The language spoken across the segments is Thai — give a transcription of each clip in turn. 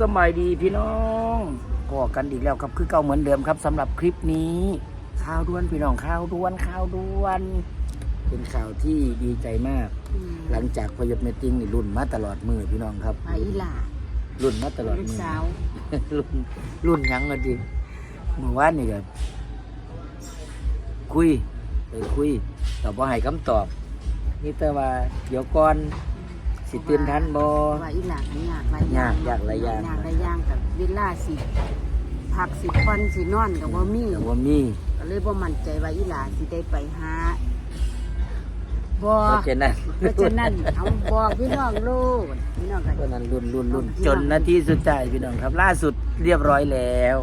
สมัยดีพี่น้องก็กันอีกแล้วครับคือเก่าเหมือนเดิมครับสำหรับคลิปนี้ข่าวด่วนพี่น้องข่าวด่วนข่าวด่วน เป็นข่าวที่ดีใจมาก หลังจากพยศเมตติ้งนี่รุ่นมาตลอดมือพี่น้องครับไปอีหล่ารุ่นมาตลอดลูกมือสาวรุ่นรุ่นหยังกันดิเมื่อวานนี่ก็คุยไปคุยแต่บ่ให้คำตอบนี่แต่ว่าเดี๋ยวก่อน สิตื่นทันบ่ว่าอีหล่าก็ยากหลายอย่างยากหลายอย่างยากหลายอย่างกับเวลาสิ พักสิควันสินอนกับบ่มีแต่ว่ามีก็เลยบ่มั่นใจว่าอีหล่าสิได้ไปหาบ่เพราะฉะนั้นเพราะฉะนั้นเอาบอกพี่น้องลูกพี่น้องเพก็ราะฉะนั้นรุ่นรุ่นรุ่นพี่จน้องนนาทีสุดท้ายพี่น้องครับ ล่าสุดเรียบร้อยแล้ว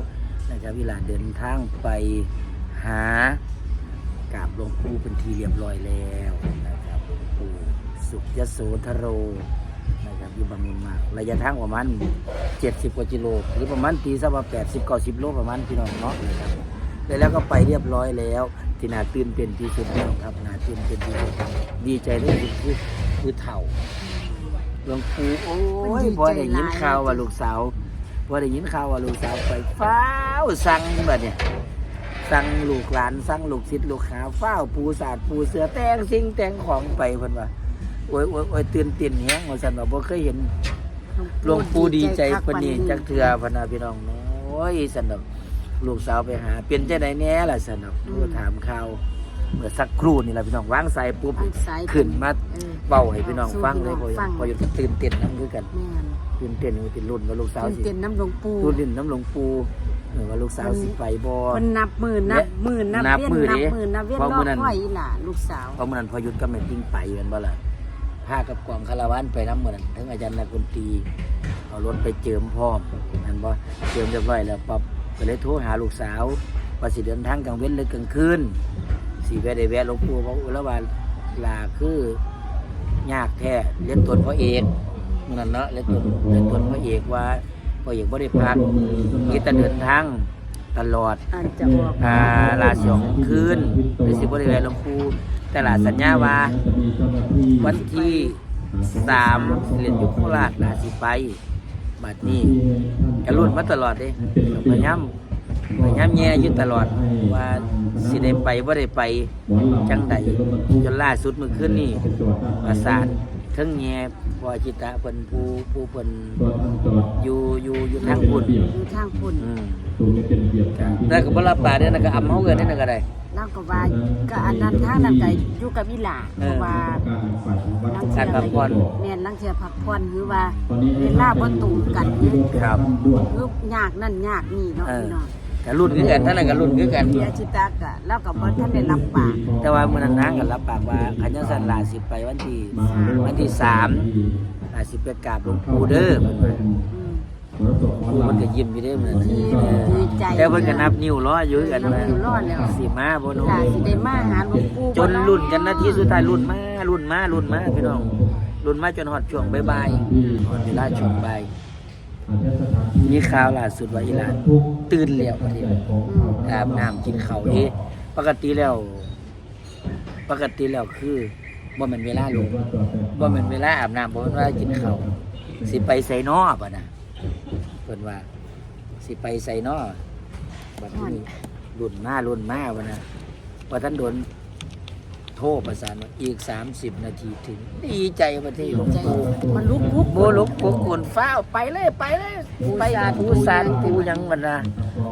นะครับเวลาเดินทางไปหากราบหลวงปู่เป็นทีเรียบร้อยแล้วนะครับปู่ สุขยโสธโรนะครับอยู่บางมุนมาก ระยะทางประมาณ70 กว่ากิโลหรือประมาณตีสักว่า80 90โลประมาณพี่น้องเนาะนะครับแล้วแล้วก็ไปเรียบร้อยแล้วที่นาตื่นเต้นที่สุดพี่น้องครับนาตื่นเต้นที่สุดดีใจที่สุดคือคือเถ่าหลวงปู่โอ้ยพอได้ยินข่าวว่าลูกสาวพอได้ยินข่าวว่าลูกสาวไปฟ้าวสั่งแบบเนี่ยสั่งลูกหลานสั่งลูกศิษย์ลูกหาฟ้าวปูศาสตร์ปูเสือแต่งสิ่งแต่งของไปเพิ่นว่า โอ้ยโอ้ยโอ้ยตื่นเต้นแฮงว่าซั่นว่าบ่เคยเห็นหลวงปู่ดีใจเพิ่นนี่จักเทื่อพนน่ะพี่น้องโอ้ยซั่นดอกลูกสาวไปหา เป็นจังไดแหน่ล่ะซั่นดอกโทรถามข่าวเมื่อสักครู่นี่ล่ะพี่น้องวางสายปุ๊บทางสายขึ้นมาเออเบาให้พี่น้องฟังเลยพอฟัง พออยู่ตื่นเต้นน้ำคือกันแม่นตื่นเต้นว่าเป็นรุ่นว่าลูกสาวตื่นสิเต้นน้ำหลวงปู่ รุ่นดินน้ำหลวงปูเออว่าลูกสาวสิไปบ่เพิ่นนับมือนับมือนับนับเว้นมือนับดิมือนับเว้นเพราะรมื้ออนั้นคอยอีหล่าลูกสาว เพราะมื่อนั้นพอหยุดก็แม่นติ้งไปแม่นบ่ล่ะ พากับกองคาราวานไปน้ำเหมือนทั้งอาจารย์นักดนตรีเอารถไปเจิมพร้อมนั่นบ่เจิมเรียบร้อยแล้วปั๊บก็เลยโทรหาลูกสาวว่าสิเดินทางกลางเว้นหรือกลางคืนสิแวะได้แวะหลวงปู่บอกอุละว่าลาคือยากแท้เรียนตนพระเอกมื้อนั้นเนาะเรียนตนเรียนตนพระเอกว่าพระเอกบ่ได้พักมีแต่เดินทางตลอดอันจะออกอ่าลาสองคืนหรือสิบริเวณหลวงปู่แต่ละสัญญาว่า วันที่สามเรียนอยุคโคราชลาสิไปบัดนี้กระลุ่นมาตลอดเลยพยายามพยายามแย่อยึดตลอดว่าสิได้ไปว่าได้ไปจังใดจนล่าสุดเมื่อคืนนี้ประสานทั้งแย่ พอจิตะเพิ่นผู้ผู้เพิ่นอยู่อยู่อยู่ทางบุญอยู่ทางพุ่นอืมแต่ก็บ่รับปากเด้อนะก็อำเฮาเกินนี่นะก็ได้แล้วก็ว่าก็อันนั้นทางนั้นก็อยู่กับอีหล่าเพราะว่าลังเทีการพักผ่อนแม่นลังเทียพักผ่อนหรือว่าเวลาบ่ตรงกันหรือครับหรือยากนั่นยากนี่เนาะเออพี่น้อง ก็รุ่นคือกันท่านนั้นก็รุ่นคือกันเสียชิตากะแล้วก็บ่ทันได้รับปากแต่ว่ามื้อนั้นนางก็รับปากว่าคันยังสั่นลาสิไปวันที่วันที่สามลาสิไปกราบหลวงปู่เด้อเพิ่นว่าอืมปู่เพิ่นก็ยิ้มอยู่เด้อมื้อนั้นดีเออดีใจแต่เพิ่นก็นับนิ้วรออยู่กันนับว่านิ้วรอแล้วสิมาบ่อีเนาะหล่าสิได้มาหาหลวงปู่จนรุ่นกันนาทีสุดท้ายรุ่นมารุ่นมารุ่นมาพี่น้องรุ่นมาจนฮอดช่วงบ่ายๆฮอดเวลาช่วงบ่าย มีข่าวล่าสุดว่าอีหลานตื่นแล้วว่าที่อืมอาบน้ำกินข้าวเด้ปกติแล้ว ปกติแล้วคือบ่แม่นเวลาลงบ่แม่นเวลาอาบน้ำบ่แม่นเวลากินข้าวสิไปไสนอบ่น่ะเพิ่นว่า สิไปไสนอบัดนี้รุ่นมารุ่นมาบ่น่ะว่าท่านโดน โทรประสานว่าอีก 30 นาทีถึง ดีใจว่าที่หลวงใจปู่มันลุกลุกโบลุกกุกกุนฟ้าวไปเลยไปเลยไปปูสารปูหยังมันนะ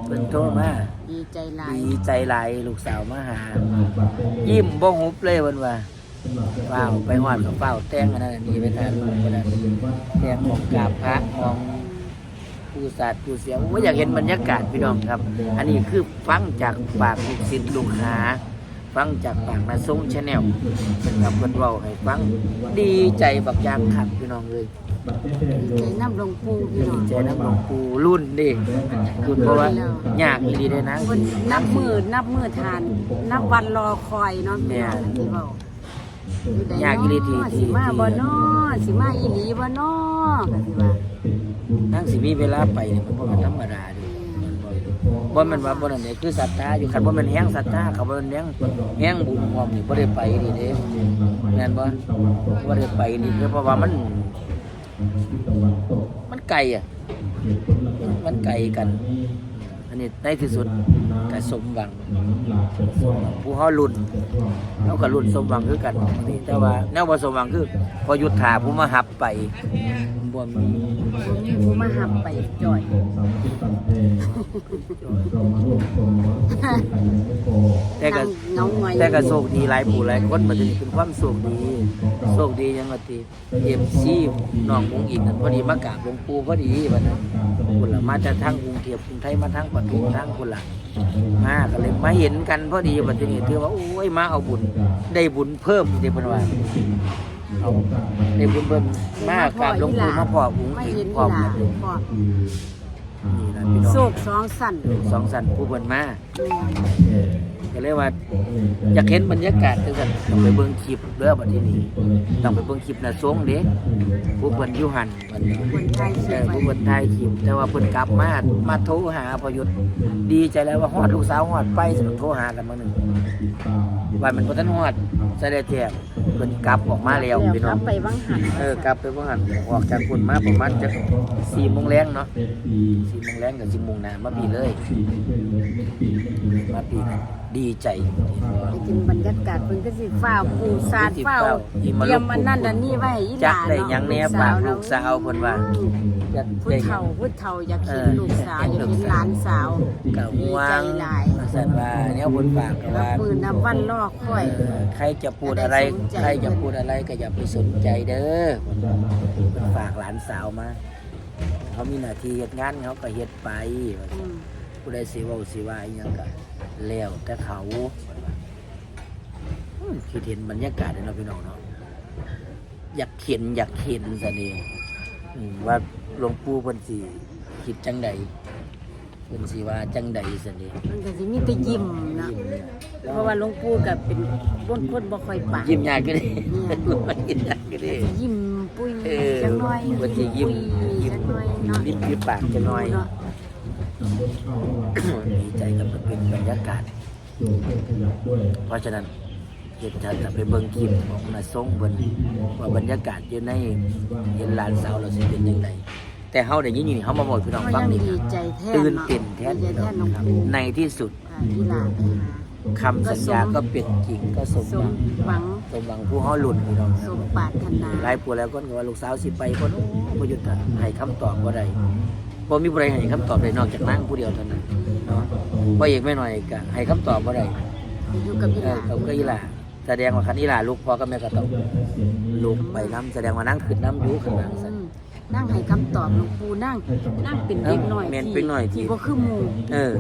เพิ่นโทรมาดีใจหลายดีใจหลายลูกสาวมาหา ยิ้มบ่หุบเลยวันว่าเฝ้าวไปหอดกับเฝ้าวแต่งอันนั้นอันนี้ไปทานลูกคนนั้นแต่งของกราบพระของผู้ศาสตร์ผู้เสียผมอยากเห็นบรรยากาศพี่น้องครับ อันนี้คือฟังจากปากลูกศิษย์ลูกหา ฟังจากปากนาทรงชาแนลเป็นกับเพิ่นเว้าให้ฟังดีใจบักอยางขับพี่น้องเลยดีใจน้ำหลวงปู่พี่น้ดีองใจน้ำหลวงปู่รุ่นดิรุ่นเพราะว่ายากอีดีเลยนะเพิ่นนับมือนับมือทาน นับวันรอคอยเนาะพี่น้องแม่ที่เว้าอยากอีหลีที่ที่สิมาบ่น้อสิมาอีหลีบ่น้อก็สิว่านั่งสิมีเวลาไปเนี่ยมันบ่แม่นธรรมดาเดิมัน บ่แม่นว่าบ่นั่นนี่คือศรัทธาอยู่คันบ่แม่นแฮงศรัทธาเขาบ่แม่นแฮงแฮงบุญพร้อมนี่บ่ได้ไปนี่เด้แม่นบ่บ่ได้ไปนี่เพราะว่ามัน มันไกลอะ มันไกลกัน อันนี้ในที่สุดก็สมหวังผู้เฮารุ่นเขาก็รุ่นสมหวังคือกันนี่แต่ว่าแนวบ่สมหวังคือ พอหยุดถาผู้มาหับไปบ่มีบ่มีผู้มาหับไปจ่อย แต่ก็นั่งเงาหงอย แต่ก็โชคดีหลายผู้หลายคนมันจะเป็นความโชคดีโชคดียังว่าติเอ็มซีน้ององค์อีกนั่นพอดีมากราบหลวงปู่พอดีบัดนั้นคนละมาจากทางกรุงเทพกรุงไทยมาทางปทุมทางคนละมาก็เลยมาเห็นกันพอดีบัดนี้ถือว่าโอ้ยมาเอาบุญ ได้บุญเพิ่มอีกเด้เพิ่นว่าเอาได้บุญเพิ่มมากกราบหลวงปู่มาพ่อองค์ไม่อีกเห็นพร้อมอีหกัลานพ่อ นี่นะพี่น้องโศกสองสั่น สองสันผู้เพิ่นมาแม่ ก็เลยว่าอยากเห็นบรรยากาศจังซั่นต้องไปเบิ่งคลิปเด้อบัดนี้นี่ต้องไปเบิ่งคลิปน่ะสงเด้ผู้เพิ่นอยู่หั่นบัดนี้คนไทยเอเชื่ออไว้ผู้เพิ่นถ่ายคลิปแต่ว่าเพิ่นกลับมามาโทรหาพอยุทธดีใจแล้วว่าฮอดลูกสาวฮอดไปสนุกโทรหากันมื้อหนึงว่ามันบ่ทันฮอดใส่ได้แจ้งเพิ่นกลับออกมาแล้วพี่กน้ลัองบไปวังหันเออกลับไปบ่หันออกจากพุ่นมาประมาณจัก4โมงแรงเนาะ4โมงแรงก็10โมงหน้ามาปีเลยมาปีกัน ดีใจไปกินบรรยากาศเพิ่นก็สิฟ้าวปูสาดฟ้าวอีมาเตรีลุยกมอันนั้นอันนี้ไว้ให้อีหจักลานได้เนาะหยังแหน่ฝากลูกสาวเพิ่นว่าอยากผู้ได้หยัเฒ่าง ผู้เฒ่าอยากเห็นเออลูกสาวอยากเห็นหลานสาวก็ห่วงดีใจหลายว่าซั่นว่าเนี่ยเพิ่นฝากก็แล้วว่าปืนนับวันลอกค่อย เออใครจะพูดอะไร ใครจะพูดอะไรก็อย่าไปสนใจเด้อเพิ่นฝากหลานสาวมา เขามีหน้าที่เฮ็ดงานเขาก็เฮ็ดไปว่าอืซั่นมผู้ใดสิเว้าสิว่าอีหยังก็ แล้วแต่เขาอืมคิดเห็นบรรยากาศเนาะพี่น้องเนาะอยากเห็นอยากเห็นซะนี่อืมว่าหลวงปู่เพิ่นสิคิดจังใดเพิ่นสิว่าจังใดซะนี่มันก็สิมีแต่ยิ้มนะเพราะว่าหลวงปู่ก็เป็นคนคนบ่ค่อยปากยิ้มยากก็ได้ยิ้มยากก็ได้ยิ้มปุ้ยเออจังหน่อยมันสิยิ้มยิ้มจังหน่อยเนาะยิ้มยิ้มปากจังหน่อยเนาะดี ใจกับมันเป็นบรรยากาศ เพราะฉะนั้นเห็นชันจะไปเบิ่งคลิปของนาทรงเบิ่นว่าบรรยากาศอยู่ในเห็นหลานสาวเราสิเป็นยังไงแต่เฮาได้ยินอยู่นี่เฮามาบอกพี่น้องก็ฟังยังนี่ดีใจแทนตื่นเนาะเต้นแทนดีใจแทนหลวงปู่ในที่สุดอ่าที่หลานไปหาคำสัญญาก็เป็นจริงก็สมสหวัมงหวังสมหวังผู้เฮาหลุดพี่น้องสมปรารถนาหลายปัวแล้วคนก็ว่าลูกสาวสิไปคนโอ้บ่หยุดอะให้คำตอบบ่ได้ บ่มีผู้ใดให้คำตอบได้นอกจากนางผู้เดียวเท่านั้นเนาะบ่เอกไม่น้อยก็ให้คำตอบบ่ได้อยู่กับพี่เอหอลานเขาก็อีหล่าแสดงว่าคันอีหล่าลูกพ่อกับแม่ก็ต้องลูกไปน้ำแสดงว่านั่งขึ้นน้ำอยู่ข้างหลังอืซั่นมนั่งให้คำตอบหลวงปู่นั่งนั่งเป็นเด็กหน่อยแม่นที่เป็นหน่อยที่ ที่บ่คือหมู่ เออ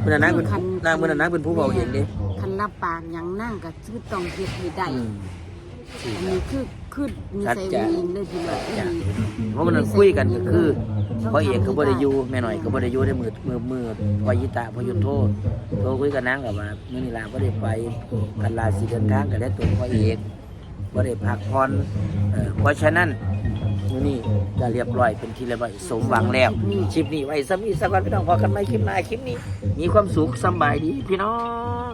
เมื่อนั้นนางเป็นคัน นางเมื่อนั้นนางเป็นผู้เบาเองเด้คันรับปากหยังนั่งก็คือต้องเฮ็ดให้ได้อืม อันนี้คือ คือนิสัยชัดเจนเองเลยพี่น้องจ้ะเพราะมันนั้นคุยกันก็คือพ่อเอกก็บ่ได้อยู่แม่หน่อยก็บ่ได้อยู่ได้มือมือมือพอยิตาพอยุทธโทษโทรคุยกับนางกับว่ามื้อนี้ลาบ่ได้ไปกันลาสิเดินทางก็ได้ตัวพ่อเอกบ่ได้พักผ่อนเออเพราะฉะนั้นมื้อนี้ก็เรียบร้อยเป็นที่เรียบร้อยสมหวังแล้วคลิปนี้ไว้ซ้ำอีกสักวันพี่น้องพอกันใหม่คลิปหน้าคลิปนี้ มีความสุขสำบายดีพี่น้อง